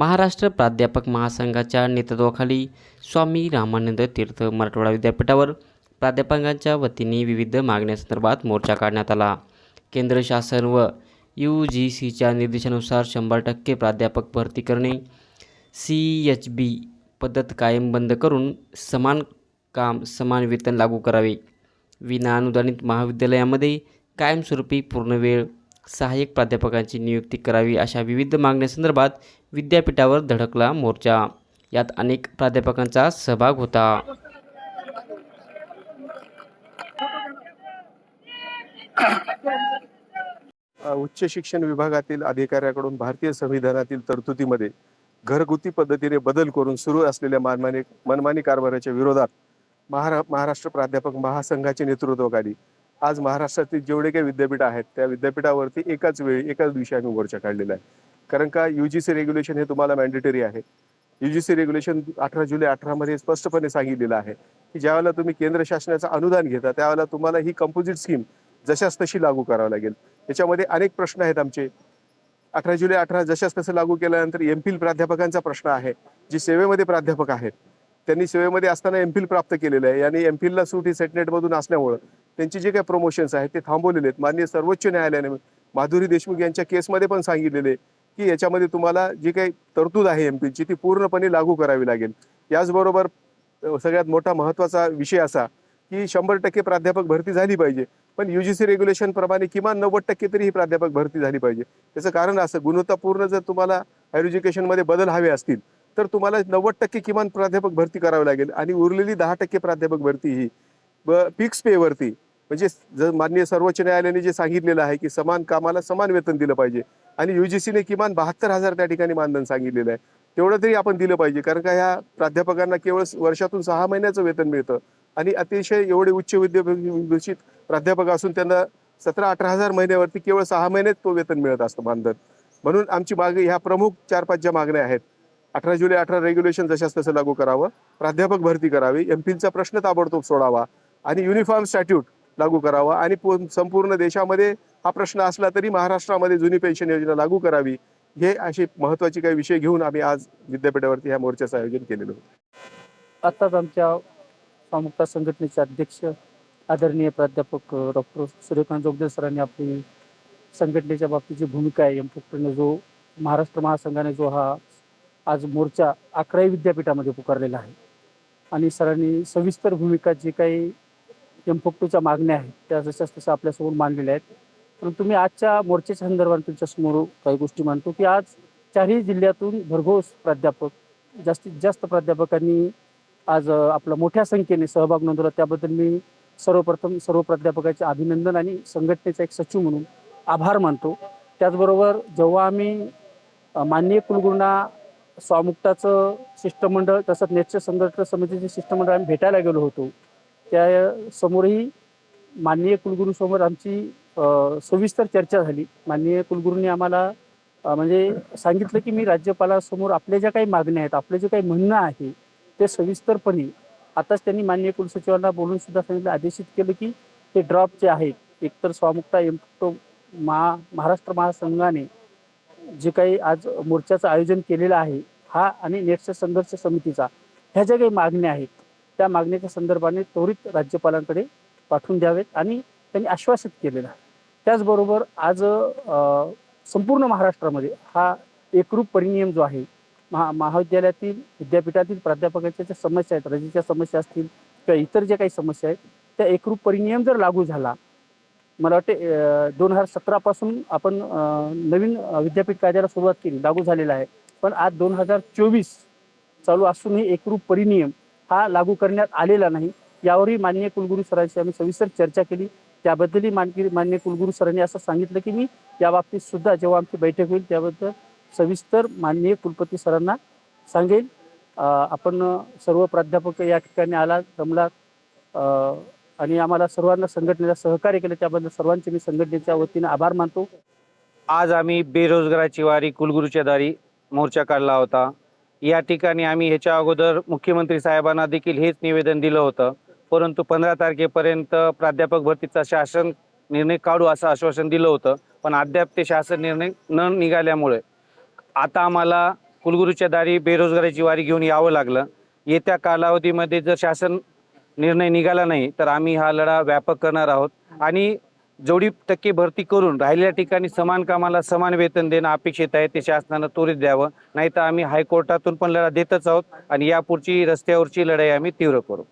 महाराष्ट्र प्राध्यापक महासंघाच्या नेतृत्वाखाली स्वामी रामानंद तीर्थ मराठवाडा विद्यापीठावर प्राध्यापकांच्या वतीने विविध मागण्यासंदर्भात मोर्चा काढण्यात आला. केंद्र शासन व यू जी सीच्या निर्देशानुसार शंभर टक्के प्राध्यापक भरती करणे सी एच बी पद्धत कायम बंद करून समान काम समान वेतन लागू करावे. विना अनुदानित महाविद्यालयामध्ये कायमस्वरूपी पूर्णवेळ सहाय्यक प्राध्यापकांची नियुक्ती करावी अशा विविध मागण्यासंदर्भात विद्यापीठावर धडकला मोर्चा. यात अनेक प्राध्यापकांचा सहभाग होता. उच्च शिक्षण विभागातील अधिकाऱ्याकडून भारतीय संविधानातील तरतुदीमध्ये घरगुती पद्धतीने बदल करून सुरू असलेल्या मनमानी मनमानी कारभाराच्या विरोधात महारा महाराष्ट्र प्राध्यापक महासंघाचे नेतृत्वाखाली आज महाराष्ट्रातील जेवढे काही विद्यापीठ आहेत त्या विद्यापीठावरती एकाच वेळी एकाच दिवशी आम्ही मोर्चा काढलेला आहे. कारण का यू जी सी रेग्युलेशन हे तुम्हाला मॅन्डेटरी आहे. यू जी सी रेग्युलेशन अठरा जुलै अठरामध्ये स्पष्टपणे सांगितलेलं आहे की ज्यावेळेला तुम्ही केंद्र शासनाचं अनुदान घेता त्यावेळेला तुम्हाला ही कंपोजिट स्कीम जशाच तशी लागू करावी लागेल. याच्यामध्ये अनेक प्रश्न आहेत आमचे. अठरा जुलै अठरा जशाच तसं लागू केल्यानंतर एम फिल प्राध्यापकांचा प्रश्न आहे जे सेवेमध्ये प्राध्यापक आहेत. त्यांनी सेवेमध्ये असताना एमफिल प्राप्त केलेलं आहे. आणि एम फिलला सूट ही सेटनेटमधून असल्यामुळं त्यांची जे काही प्रमोशन्स आहेत ते थांबवलेले आहेत. माननीय सर्वोच्च न्यायालयाने माधुरी देशमुख यांच्या केसमध्ये पण सांगितलेले की याच्यामध्ये तुम्हाला जी काही तरतूद आहे एम ची ती पूर्णपणे लागू करावी लागेल. याचबरोबर सगळ्यात मोठा महत्त्वाचा विषय असा की शंभर टक्के प्राध्यापक भरती झाली पाहिजे. पण युजीसी रेग्युलेशन प्रमाणे किमान नव्वद टक्के तरी ही प्राध्यापक भरती झाली पाहिजे. त्याचं कारण असं गुणवत्तापूर्ण जर तुम्हाला हायर एज्युकेशनमध्ये बदल हवे असतील तर तुम्हाला नव्वद टक्के किमान प्राध्यापक भरती करावी लागेल आणि उरलेली दहा टक्के प्राध्यापक भरती ही. फिक्स पेवरती म्हणजे जर माननीय सर्वोच्च न्यायालयाने जे सांगितलेलं आहे की समान कामाला समान वेतन दिलं पाहिजे आणि युजीसीने किमान बहात्तर हजार त्या ठिकाणी मानधन सांगितलेलं आहे तेवढं तरी आपण दिलं पाहिजे. कारण का ह्या प्राध्यापकांना केवळ वर्षातून सहा महिन्याचं वेतन मिळतं आणि अतिशय एवढे उच्च विद्यापीठ प्राध्यापक असून त्यांना सतरा अठरा हजार महिन्यावरती केवळ सहा महिन्यात तो वेतन मिळत असतं मानधन. म्हणून आमची मागणी ह्या प्रमुख चार पाच ज्या मागण्या आहेत अठरा जुलै अठरा रेग्युलेशन जशाच तसं लागू करावं. प्राध्यापक भरती करावी एम पीचा प्रश्न ताबडतोब सोडावा आणि युनिफॉर्म स्टॅट्यूट लागू करावा आणि संपूर्ण देशामध्ये हा प्रश्न असला तरी महाराष्ट्रामध्ये जुनी पेन्शन योजना लागू करावी. हे असे महत्त्वाचे काही विषय घेऊन आम्ही आज विद्यापीठावरती ह्या मोर्चाचं आयोजन केलेलं होतं. आत्ताच आमच्या स्वामुक्ता संघटनेचे अध्यक्ष आदरणीय प्राध्यापक डॉक्टर सूर्यकांत जोगदेव सरांनी आपली संघटनेच्या बाबतीची भूमिका आहे एम जो महाराष्ट्र महासंघाने जो हा आज मोर्चा अकरावी विद्यापीठामध्ये पुकारलेला आहे. आणि सरांनी सविस्तर भूमिका जी काही एमफोक्टूच्या मागण्या आहेत त्या जशाच तशा आपल्यासमोर मांडलेल्या आहेत. परंतु मी आजच्या मोर्चाच्या संदर्भात तुमच्यासमोर काही गोष्टी मानतो की आज चारही जिल्ह्यातून भरघोस प्राध्यापक जास्तीत जास्त प्राध्यापकांनी आज आपला मोठ्या संख्येने सहभाग नोंदवला. त्याबद्दल मी सर्वप्रथम सर्व प्राध्यापकाचे अभिनंदन आणि संघटनेचा एक सचिव म्हणून आभार मानतो. त्याचबरोबर जेव्हा आम्ही माननीय कुलगुरूंना स्वामुक्ताचं शिष्टमंडळ तसंच नेटच्या संघटना समितीचे शिष्टमंडळ आम्ही भेटायला गेलो होतो. त्या समोरही माननीय कुलगुरूसमोर आमची सविस्तर चर्चा झाली. माननीय कुलगुरूंनी आम्हाला म्हणजे सांगितलं की मी राज्यपालासमोर आपल्या ज्या काही मागण्या आहेत आपलं जे काही म्हणणं आहे ते सविस्तरपणे आताच त्यांनी माननीय कुलसचिवांना बोलून सुद्धा सांगितलं आदेशित केलं की ते ड्रॉप जे आहेत एकतर स्वामुक्ता एमटो महा महाराष्ट्र महासंघाने जे काही आज मोर्चाचं आयोजन केलेलं आहे हा आणि नेटच्या संघर्ष समितीचा ह्या ज्या काही मागण्या आहेत त्या मागण्याच्या संदर्भाने त्वरित राज्यपालांकडे पाठवून द्यावेत आणि त्यांनी आश्वासित केलेलं आहे. त्याचबरोबर आज संपूर्ण महाराष्ट्रामध्ये हा एकरूप परिनियम जो आहे महा महाविद्यालयातील विद्यापीठातील प्राध्यापकाच्या ज्या समस्या आहेत रजेच्या समस्या असतील किंवा इतर ज्या काही समस्या आहेत त्या एकरूप परिनियम जर लागू झाला मला वाटते दोन हजार सतरापासून आपण नवीन विद्यापीठ कायद्याला सुरुवात केली लागू झालेला आहे. पण आज दोन हजार चोवीस चालू असूनही एकरूप परिनियम हा लागू करण्यात आलेला नाही. यावरही माननीय कुलगुरू सरांशी आम्ही सविस्तर चर्चा केली. त्याबद्दलही मानकी मान्य कुलगुरू सरांनी असं सांगितलं की मी या बाबतीत सुद्धा जेव्हा आमची बैठक होईल त्याबद्दल सविस्तर माननीय कुलपती सरांना सांगेल आपण सर्व प्राध्यापक या ठिकाणी आला जमला आणि आम्हाला सर्वांना संघटनेला सहकार्य केलं त्याबद्दल सर्वांचे मी संघटनेच्या वतीने आभार मानतो. आज आम्ही बेरोजगाराची वारी कुलगुरूच्या दारी मोर्चा काढला होता. या ठिकाणी आम्ही ह्याच्या अगोदर मुख्यमंत्री साहेबांना देखील हेच निवेदन दिलं होतं. परंतु पंधरा तारखेपर्यंत प्राध्यापक भरतीचा शासन निर्णय काढू असं आश्वासन दिलं होतं. पण अद्याप ते शासन निर्णय न निघाल्यामुळे आता आम्हाला कुलगुरूच्या दारी बेरोजगाराची वारी घेऊन यावं लागलं. येत्या कालावधीमध्ये जर शासन निर्णय निघाला नाही तर आम्ही हा लढा व्यापक करणार आहोत. आणि जेवढी टक्के भरती करून राहिलेल्या ठिकाणी समान कामाला समान वेतन देणं अपेक्षित आहे ते शासनानं त्वरित द्यावं. नाही तर आम्ही हायकोर्टातून पण लढा देतच आहोत आणि यापुढची रस्त्यावरची लढाई आम्ही तीव्र करू.